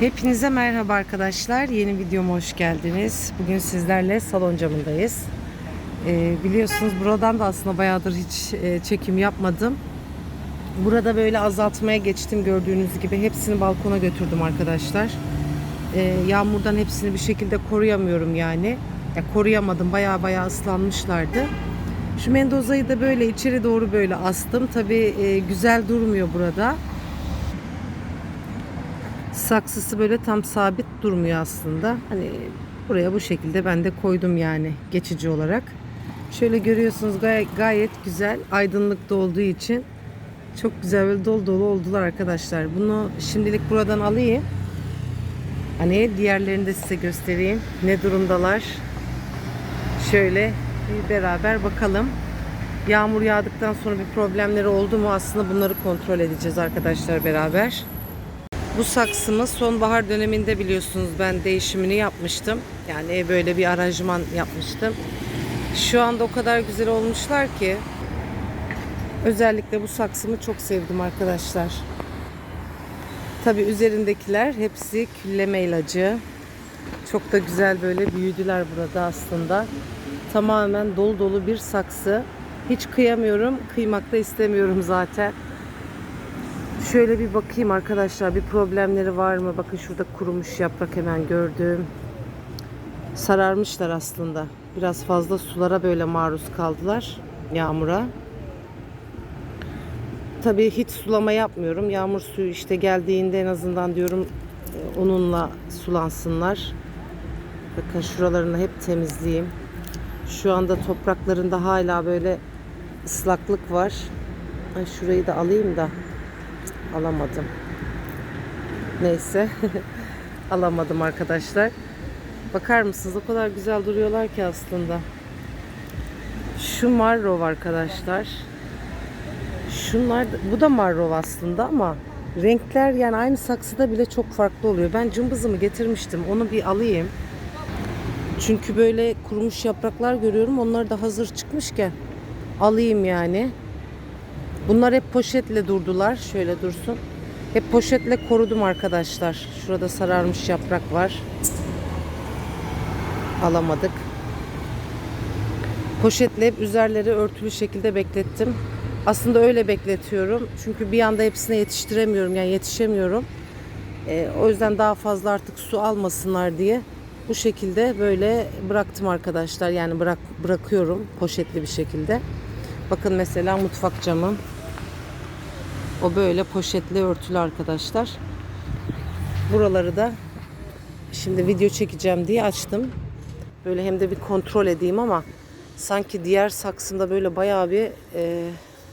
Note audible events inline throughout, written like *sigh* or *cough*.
Hepinize merhaba arkadaşlar. Yeni videoma hoş geldiniz. Bugün sizlerle salon camındayız. Ee, biliyorsunuz buradan da aslında bayağıdır hiç e, çekim yapmadım. Burada böyle azaltmaya geçtim gördüğünüz gibi. Hepsini balkona götürdüm arkadaşlar. Ee, yağmurdan hepsini bir şekilde koruyamıyorum yani. Ya koruyamadım. Bayağı bayağı ıslanmışlardı. Şu Mendoza'yı da böyle içeri doğru böyle astım. Tabii e, güzel durmuyor burada saksısı böyle tam sabit durmuyor aslında. Hani buraya bu şekilde ben de koydum yani geçici olarak. Şöyle görüyorsunuz gayet, gayet güzel aydınlıkta olduğu için çok güzel böyle dolu dolu oldular arkadaşlar. Bunu şimdilik buradan alayım. Hani diğerlerini de size göstereyim. Ne durumdalar? Şöyle bir beraber bakalım. Yağmur yağdıktan sonra bir problemleri oldu mu aslında bunları kontrol edeceğiz arkadaşlar beraber. Bu saksımı sonbahar döneminde biliyorsunuz ben değişimini yapmıştım. Yani böyle bir aranjman yapmıştım. Şu anda o kadar güzel olmuşlar ki özellikle bu saksımı çok sevdim arkadaşlar. Tabi üzerindekiler hepsi külleme ilacı. Çok da güzel böyle büyüdüler burada aslında. Tamamen dolu dolu bir saksı. Hiç kıyamıyorum. Kıymak da istemiyorum zaten. Şöyle bir bakayım arkadaşlar bir problemleri var mı? Bakın şurada kurumuş yaprak hemen gördüm. Sararmışlar aslında. Biraz fazla sulara böyle maruz kaldılar. Yağmura. Tabii hiç sulama yapmıyorum. Yağmur suyu işte geldiğinde en azından diyorum e, onunla sulansınlar. Bakın şuralarını hep temizleyeyim. Şu anda topraklarında hala böyle ıslaklık var. Ay şurayı da alayım da alamadım. Neyse. *laughs* alamadım arkadaşlar. Bakar mısınız? O kadar güzel duruyorlar ki aslında. Şu marrov arkadaşlar. Şunlar bu da marrov aslında ama renkler yani aynı saksıda bile çok farklı oluyor. Ben cımbızımı getirmiştim. Onu bir alayım. Çünkü böyle kurumuş yapraklar görüyorum. Onlar da hazır çıkmışken alayım yani. Bunlar hep poşetle durdular. Şöyle dursun. Hep poşetle korudum arkadaşlar. Şurada sararmış yaprak var. Alamadık. Poşetle hep üzerleri örtülü şekilde beklettim. Aslında öyle bekletiyorum. Çünkü bir anda hepsine yetiştiremiyorum. Yani yetişemiyorum. Ee, o yüzden daha fazla artık su almasınlar diye bu şekilde böyle bıraktım arkadaşlar. Yani bırak bırakıyorum poşetli bir şekilde. Bakın mesela mutfak camım. O böyle poşetle örtülü arkadaşlar. Buraları da şimdi video çekeceğim diye açtım. Böyle hem de bir kontrol edeyim ama sanki diğer saksımda böyle bayağı bir e,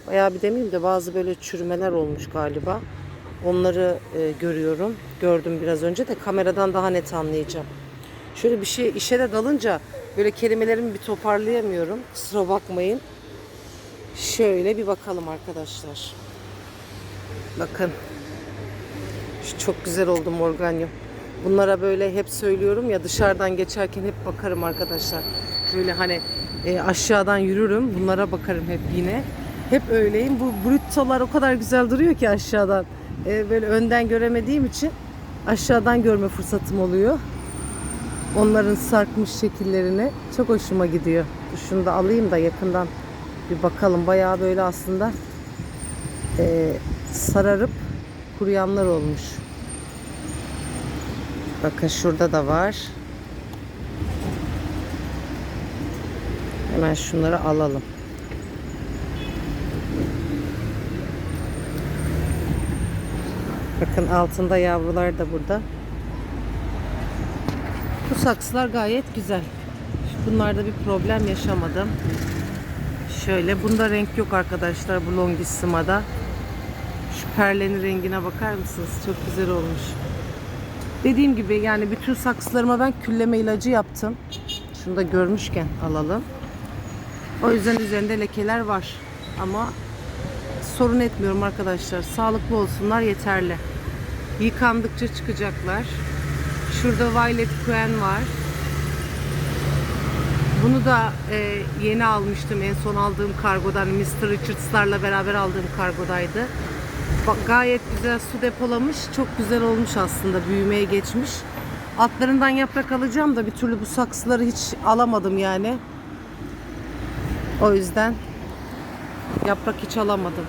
bayağı bir demeyeyim de bazı böyle çürümeler olmuş galiba. Onları e, görüyorum. Gördüm biraz önce de kameradan daha net anlayacağım. Şöyle bir şey işe de dalınca böyle kelimelerimi bir toparlayamıyorum. Kusura bakmayın. Şöyle bir bakalım arkadaşlar. Bakın. Şu çok güzel oldu morganyum. Bunlara böyle hep söylüyorum ya dışarıdan geçerken hep bakarım arkadaşlar. Böyle hani e, aşağıdan yürürüm. Bunlara bakarım hep yine. Hep öyleyim. Bu bruttolar o kadar güzel duruyor ki aşağıdan. E, böyle önden göremediğim için aşağıdan görme fırsatım oluyor. Onların sarkmış şekillerini çok hoşuma gidiyor. Şunu da alayım da yakından bir bakalım. Bayağı böyle aslında e, sararıp kuruyanlar olmuş. Bakın şurada da var. Hemen şunları alalım. Bakın altında yavrular da burada. Bu saksılar gayet güzel. Bunlarda bir problem yaşamadım. Şöyle bunda renk yok arkadaşlar bu longissima'da. Perlenin rengine bakar mısınız? Çok güzel olmuş. Dediğim gibi yani bütün saksılarıma ben külleme ilacı yaptım. Şunu da görmüşken alalım. O yüzden üzerinde lekeler var. Ama sorun etmiyorum arkadaşlar. Sağlıklı olsunlar yeterli. Yıkandıkça çıkacaklar. Şurada Violet Quen var. Bunu da e, yeni almıştım. En son aldığım kargodan Mr. Richards'larla beraber aldığım kargodaydı. Gayet güzel su depolamış. Çok güzel olmuş aslında. Büyümeye geçmiş. Altlarından yaprak alacağım da bir türlü bu saksıları hiç alamadım yani. O yüzden yaprak hiç alamadım.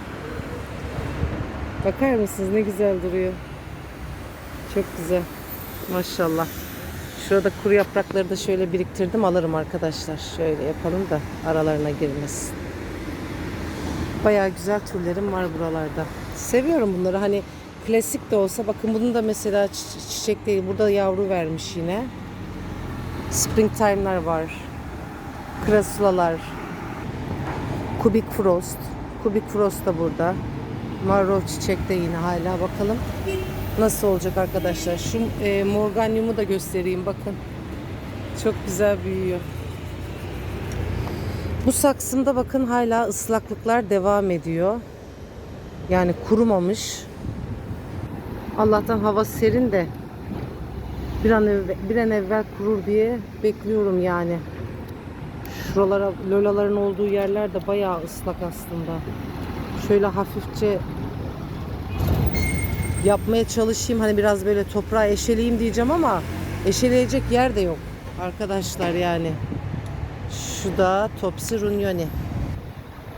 Bakar mısınız ne güzel duruyor. Çok güzel. Maşallah. Şurada kuru yaprakları da şöyle biriktirdim alırım arkadaşlar. Şöyle yapalım da aralarına girmesin. Bayağı güzel türlerim var buralarda. Seviyorum bunları. Hani klasik de olsa bakın bunun da mesela çi- çiçek değil. Burada yavru vermiş yine. Springtime'lar var. Krasulalar. Kubik Frost. Kubik Frost da burada. Marrow çiçek de yine hala bakalım. Nasıl olacak arkadaşlar? Şu e, morganyumu da göstereyim bakın. Çok güzel büyüyor. Bu saksımda bakın hala ıslaklıklar devam ediyor. Yani kurumamış. Allah'tan hava serin de bir an evvel, bir an evvel kurur diye bekliyorum yani. Şuralara lolaların olduğu yerler de bayağı ıslak aslında. Şöyle hafifçe yapmaya çalışayım. Hani biraz böyle toprağa eşeleyeyim diyeceğim ama eşeleyecek yer de yok. Arkadaşlar yani. Şu da Topsy Runyoni.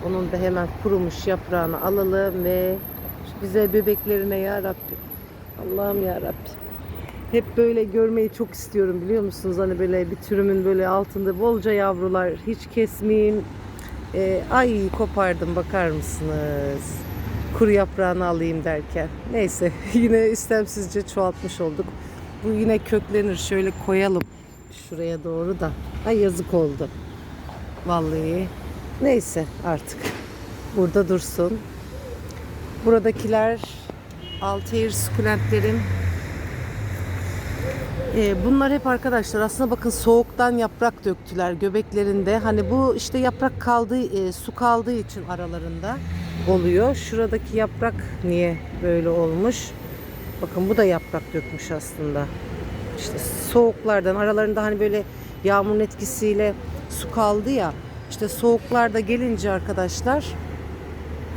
Onun da hemen kurumuş yaprağını alalım ve güzel bebeklerine ya Rabbi. Allah'ım ya Rabbi. Hep böyle görmeyi çok istiyorum biliyor musunuz? Hani böyle bir türümün böyle altında bolca yavrular. Hiç kesmeyeyim. Ee, ay kopardım bakar mısınız? Kuru yaprağını alayım derken. Neyse *laughs* yine istemsizce çoğaltmış olduk. Bu yine köklenir. Şöyle koyalım şuraya doğru da. Ay yazık oldu. Vallahi. Neyse artık. Burada dursun. Buradakiler Altair sukulentlerim. Ee, bunlar hep arkadaşlar aslında bakın soğuktan yaprak döktüler göbeklerinde. Hani bu işte yaprak kaldığı, e, su kaldığı için aralarında oluyor. Şuradaki yaprak niye böyle olmuş? Bakın bu da yaprak dökmüş aslında. İşte soğuklardan aralarında hani böyle yağmurun etkisiyle su kaldı ya. İşte soğuklarda gelince arkadaşlar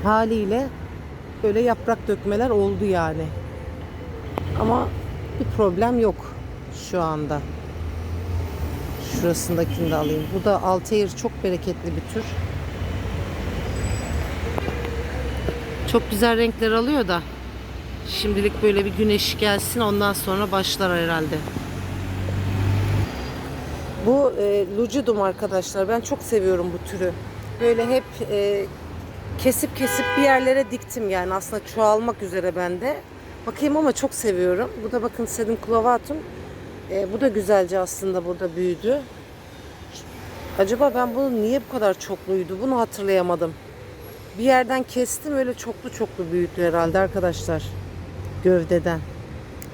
haliyle böyle yaprak dökmeler oldu yani. Ama bir problem yok şu anda. Şurasındakini de alayım. Bu da Altair çok bereketli bir tür. Çok güzel renkler alıyor da şimdilik böyle bir güneş gelsin ondan sonra başlar herhalde. Bu e, lucidum arkadaşlar. Ben çok seviyorum bu türü. Böyle hep e, kesip kesip bir yerlere diktim yani aslında çoğalmak üzere bende. Bakayım ama çok seviyorum. Bu da bakın Sedum clavatum. E, bu da güzelce aslında burada büyüdü. Acaba ben bunu niye bu kadar çokluydu? Bunu hatırlayamadım. Bir yerden kestim öyle çoklu çoklu büyüdü herhalde arkadaşlar. Gövdeden.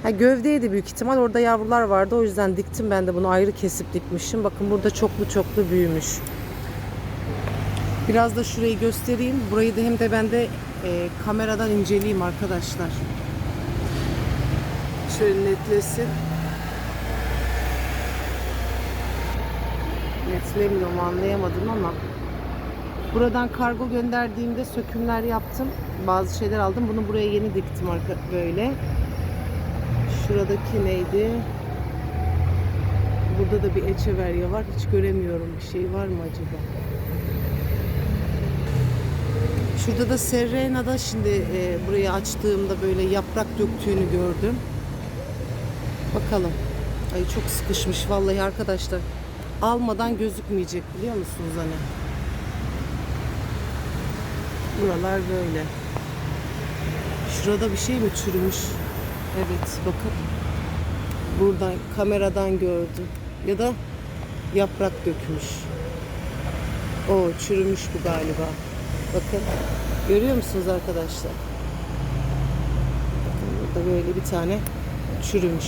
Ha gövdeydi büyük ihtimal. Orada yavrular vardı. O yüzden diktim ben de bunu ayrı kesip dikmişim. Bakın burada çoklu çoklu büyümüş. Biraz da şurayı göstereyim. Burayı da hem de ben de e, kameradan inceleyeyim arkadaşlar. Şöyle netlesin. Netlemiyorum anlayamadım ama buradan kargo gönderdiğimde sökümler yaptım. Bazı şeyler aldım. Bunu buraya yeni diktim arka böyle. Şuradaki neydi? Burada da bir echeverya var. Hiç göremiyorum. Bir şey var mı acaba? Şurada da Serrena'da şimdi e, burayı açtığımda böyle yaprak döktüğünü gördüm. Bakalım. Ay çok sıkışmış vallahi arkadaşlar. Almadan gözükmeyecek biliyor musunuz hani? Buralar böyle. Şurada bir şey mi çürümüş? Evet bakın. Buradan kameradan gördüm. Ya da yaprak dökmüş. O çürümüş bu galiba. Bakın. Görüyor musunuz arkadaşlar? Bakın burada böyle bir tane çürümüş.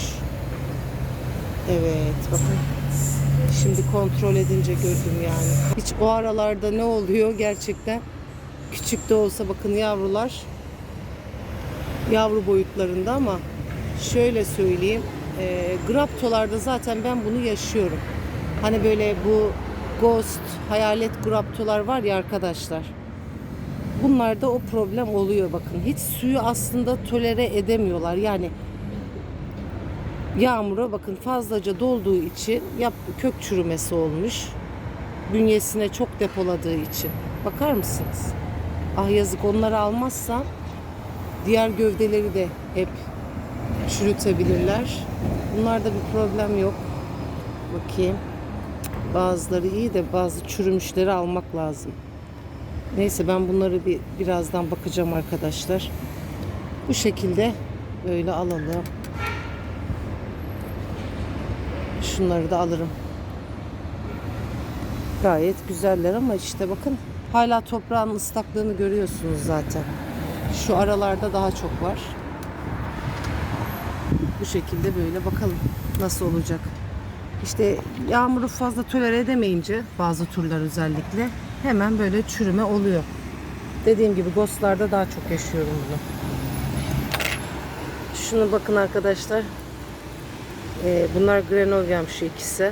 Evet bakın. Şimdi kontrol edince gördüm yani. Hiç o aralarda ne oluyor gerçekten? Küçük de olsa bakın yavrular yavru boyutlarında ama şöyle söyleyeyim e, graptolarda zaten ben bunu yaşıyorum. Hani böyle bu ghost, hayalet graptolar var ya arkadaşlar. Bunlarda o problem oluyor bakın. Hiç suyu aslında tolere edemiyorlar. Yani yağmura bakın fazlaca dolduğu için yap, kök çürümesi olmuş. Bünyesine çok depoladığı için. Bakar mısınız? Ah yazık onları almazsam diğer gövdeleri de hep çürütebilirler. Bunlarda bir problem yok. Bakayım. Bazıları iyi de bazı çürümüşleri almak lazım. Neyse ben bunları bir birazdan bakacağım arkadaşlar. Bu şekilde böyle alalım. Şunları da alırım. Gayet güzeller ama işte bakın hala toprağın ıslaklığını görüyorsunuz zaten. Şu aralarda daha çok var. Bu şekilde böyle bakalım nasıl olacak. İşte yağmuru fazla tolere edemeyince bazı turlar özellikle hemen böyle çürüme oluyor. Dediğim gibi ghostlarda daha çok yaşıyorum bunu. Şunu bakın arkadaşlar. Ee, bunlar Grenovia'm şu ikisi.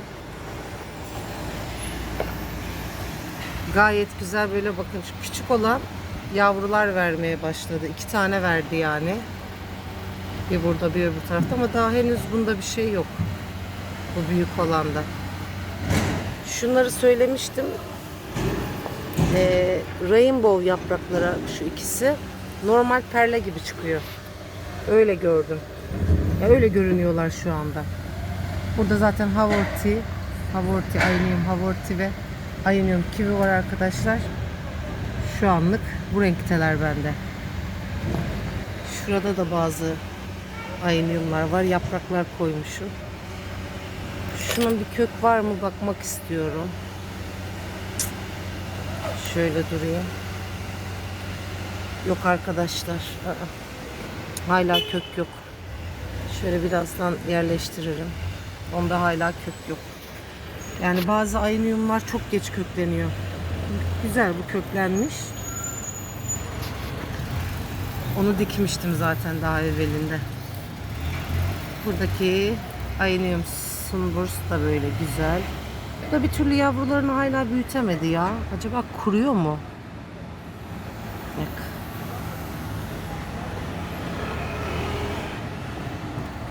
Gayet güzel böyle bakın şu küçük olan yavrular vermeye başladı. İki tane verdi yani. Bir burada bir öbür tarafta ama daha henüz bunda bir şey yok. Bu büyük olanda. Şunları söylemiştim. Ee, rainbow yaprakları şu ikisi normal perle gibi çıkıyor. Öyle gördüm. Ya öyle görünüyorlar şu anda. Burada zaten Havorti, Havorti, Aynium Havorti ve Aynium Kiwi var arkadaşlar. Şu anlık bu renkteler bende. Şurada da bazı Ayniumlar var. Yapraklar koymuşum. Şunun bir kök var mı bakmak istiyorum. Şöyle durayım. Yok arkadaşlar. Aa. Hala kök yok. Şöyle birazdan yerleştiririm. Onda hala kök yok. Yani bazı ayniumlar çok geç kökleniyor. Güzel bu köklenmiş. Onu dikmiştim zaten daha evvelinde. Buradaki aynium sunburst da böyle güzel. Bu da bir türlü yavrularını hala büyütemedi ya. Acaba kuruyor mu? Bak.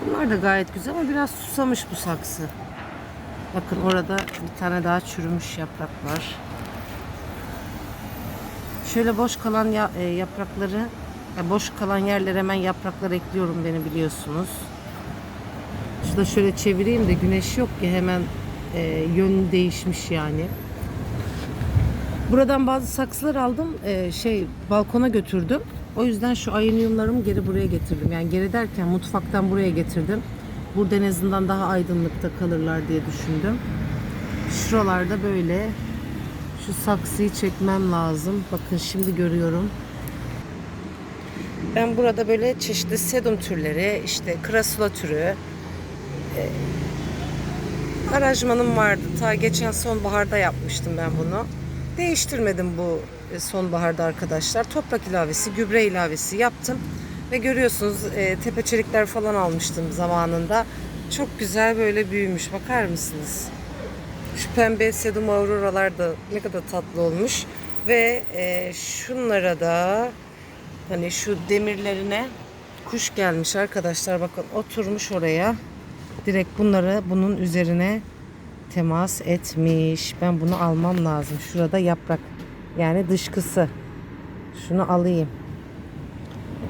Bunlar da gayet güzel ama biraz susamış bu saksı. Bakın orada bir tane daha çürümüş yaprak var. Şöyle boş kalan e, yaprakları, e, boş kalan yerlere hemen yapraklar ekliyorum beni biliyorsunuz. Şurada şöyle çevireyim de güneş yok ki hemen e, yön değişmiş yani. Buradan bazı saksılar aldım. e, şey balkona götürdüm. O yüzden şu ayıniyumlarımı geri buraya getirdim. Yani geri derken mutfaktan buraya getirdim. Burada en azından daha aydınlıkta kalırlar diye düşündüm. Şuralarda böyle şu saksıyı çekmem lazım. Bakın şimdi görüyorum. Ben burada böyle çeşitli sedum türleri, işte krasula türü, e, arajmanım vardı. Ta geçen sonbaharda yapmıştım ben bunu. Değiştirmedim bu e, sonbaharda arkadaşlar. Toprak ilavesi, gübre ilavesi yaptım. Ve görüyorsunuz e, tepeçelikler falan almıştım zamanında. Çok güzel böyle büyümüş. Bakar mısınız? Şu pembe sedum auroralar da ne kadar tatlı olmuş. Ve e, şunlara da hani şu demirlerine kuş gelmiş arkadaşlar. Bakın oturmuş oraya. Direkt bunları bunun üzerine temas etmiş. Ben bunu almam lazım. Şurada yaprak. Yani dışkısı. Şunu alayım.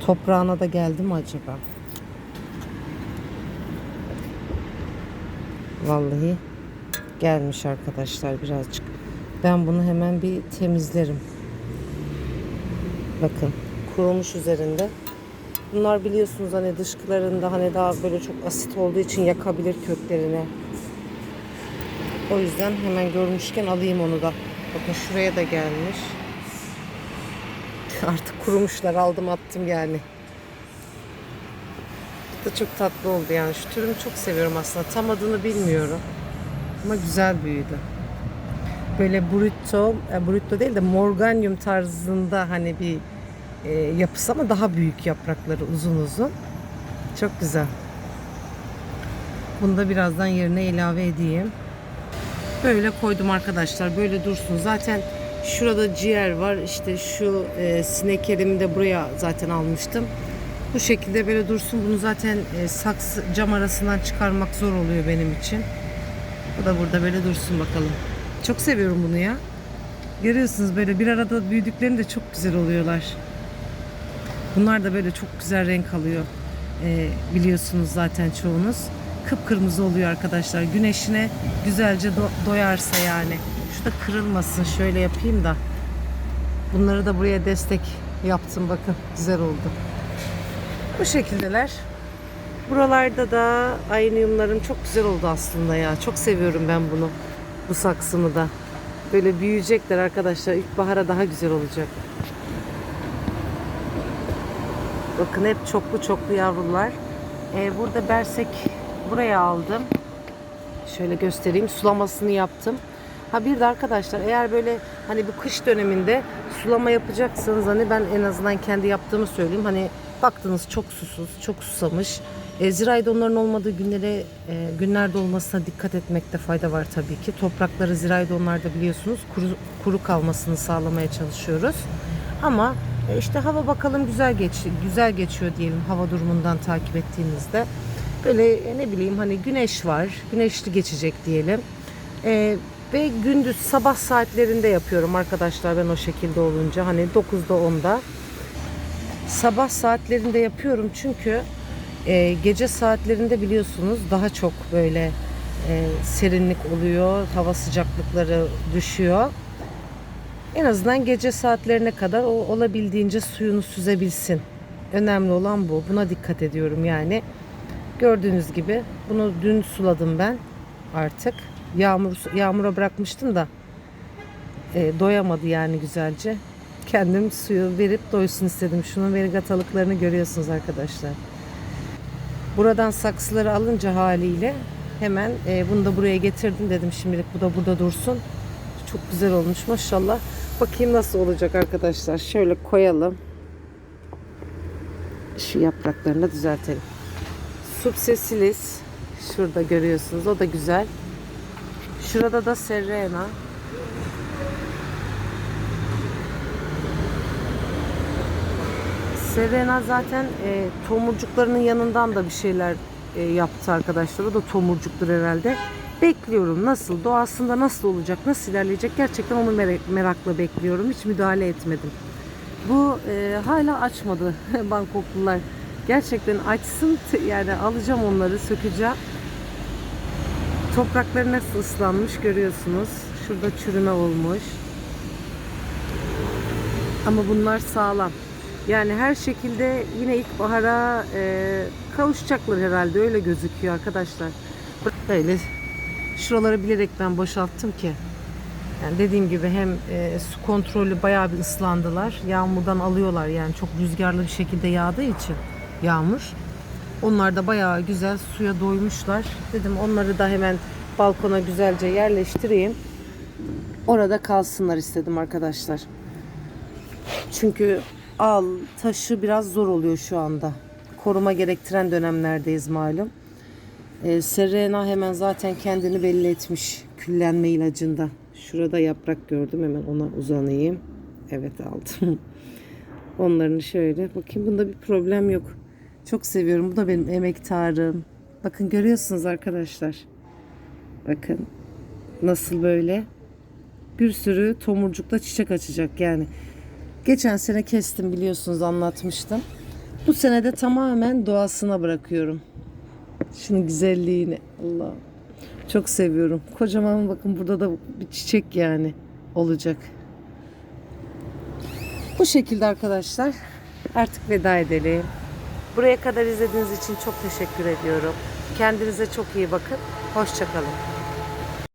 Toprağına da geldi mi acaba? Vallahi gelmiş arkadaşlar birazcık. Ben bunu hemen bir temizlerim. Bakın kurumuş üzerinde. Bunlar biliyorsunuz hani dışkılarında hani daha böyle çok asit olduğu için yakabilir köklerini. O yüzden hemen görmüşken alayım onu da. Bakın şuraya da gelmiş. *laughs* Artık kurumuşlar aldım attım yani. Bu da çok tatlı oldu yani. Şu türümü çok seviyorum aslında. Tam adını bilmiyorum. Ama güzel büyüdü. Böyle brutto, e, brutto değil de morganium tarzında hani bir e, yapısı ama daha büyük yaprakları uzun uzun. Çok güzel. Bunu da birazdan yerine ilave edeyim. Böyle koydum arkadaşlar. Böyle dursun. Zaten Şurada ciğer var. İşte şu e, sinek yerimi de buraya zaten almıştım. Bu şekilde böyle dursun. Bunu zaten e, saksı cam arasından çıkarmak zor oluyor benim için. Bu da burada böyle dursun bakalım. Çok seviyorum bunu ya. Görüyorsunuz böyle bir arada büyüdüklerinde çok güzel oluyorlar. Bunlar da böyle çok güzel renk alıyor. Ee, biliyorsunuz zaten çoğunuz. Kıpkırmızı oluyor arkadaşlar. Güneşine güzelce do- doyarsa yani. Şu da kırılmasın. Şöyle yapayım da. Bunları da buraya destek yaptım. Bakın güzel oldu. Bu şekildeler. Buralarda da aynıyumlarım çok güzel oldu aslında ya. Çok seviyorum ben bunu. Bu saksımı da. Böyle büyüyecekler arkadaşlar. İlkbahara daha güzel olacak. Bakın hep çoklu çoklu yavrular. Ee, burada bersek buraya aldım. Şöyle göstereyim. Sulamasını yaptım. Ha bir de arkadaşlar eğer böyle hani bu kış döneminde sulama yapacaksanız hani ben en azından kendi yaptığımı söyleyeyim. Hani baktınız çok susuz, çok susamış. E, ziraydonların olmadığı günlere, e, günlerde olmasına dikkat etmekte fayda var tabii ki. Toprakları ziraydonlarda biliyorsunuz kuru, kuru kalmasını sağlamaya çalışıyoruz. Ama e, işte hava bakalım güzel geç güzel geçiyor diyelim hava durumundan takip ettiğimizde. Böyle e, ne bileyim hani güneş var, güneşli geçecek diyelim. E, ve gündüz sabah saatlerinde yapıyorum arkadaşlar ben o şekilde olunca hani 9'da 10'da. Sabah saatlerinde yapıyorum çünkü e, gece saatlerinde biliyorsunuz daha çok böyle e, serinlik oluyor, hava sıcaklıkları düşüyor. En azından gece saatlerine kadar o olabildiğince suyunu süzebilsin. Önemli olan bu. Buna dikkat ediyorum yani. Gördüğünüz gibi bunu dün suladım ben artık. Yağmur yağmura bırakmıştım da e, doyamadı yani güzelce. Kendim suyu verip doysun istedim. Şunun verigatalıklarını görüyorsunuz arkadaşlar. Buradan saksıları alınca haliyle hemen e, bunu da buraya getirdim dedim şimdilik bu da burada dursun. Çok güzel olmuş maşallah. Bakayım nasıl olacak arkadaşlar. Şöyle koyalım. Şu yapraklarını düzeltelim. Subsesilis. Şurada görüyorsunuz. O da güzel. Şurada da serena. Serena zaten e, tomurcuklarının yanından da bir şeyler e, yaptı arkadaşlar. O da tomurcuktur herhalde. Bekliyorum nasıl, doğasında nasıl olacak, nasıl ilerleyecek gerçekten onu merak- merakla bekliyorum. Hiç müdahale etmedim. Bu e, hala açmadı *laughs* Bangkoklular. Gerçekten açsın yani alacağım onları sökeceğim. Toprakları nasıl ıslanmış görüyorsunuz. Şurada çürüme olmuş. Ama bunlar sağlam. Yani her şekilde yine ilkbahara e, kavuşacaklar herhalde öyle gözüküyor arkadaşlar. Böyle şuraları bilerek ben boşalttım ki. Yani dediğim gibi hem e, su kontrolü bayağı bir ıslandılar. Yağmurdan alıyorlar yani çok rüzgarlı bir şekilde yağdığı için yağmur. Onlar da bayağı güzel suya doymuşlar. Dedim onları da hemen balkona güzelce yerleştireyim. Orada kalsınlar istedim arkadaşlar. Çünkü al taşı biraz zor oluyor şu anda. Koruma gerektiren dönemlerdeyiz malum. Ee, Serena hemen zaten kendini belli etmiş küllenme ilacında. Şurada yaprak gördüm hemen ona uzanayım. Evet aldım. *laughs* Onların şöyle bakayım bunda bir problem yok. Çok seviyorum. Bu da benim emektarım. Bakın görüyorsunuz arkadaşlar. Bakın nasıl böyle bir sürü tomurcukla çiçek açacak yani. Geçen sene kestim biliyorsunuz anlatmıştım. Bu sene de tamamen doğasına bırakıyorum. Şunun güzelliğini. Allah. Çok seviyorum. Kocaman bakın burada da bir çiçek yani olacak. Bu şekilde arkadaşlar. Artık veda edelim. Buraya kadar izlediğiniz için çok teşekkür ediyorum. Kendinize çok iyi bakın. Hoşçakalın.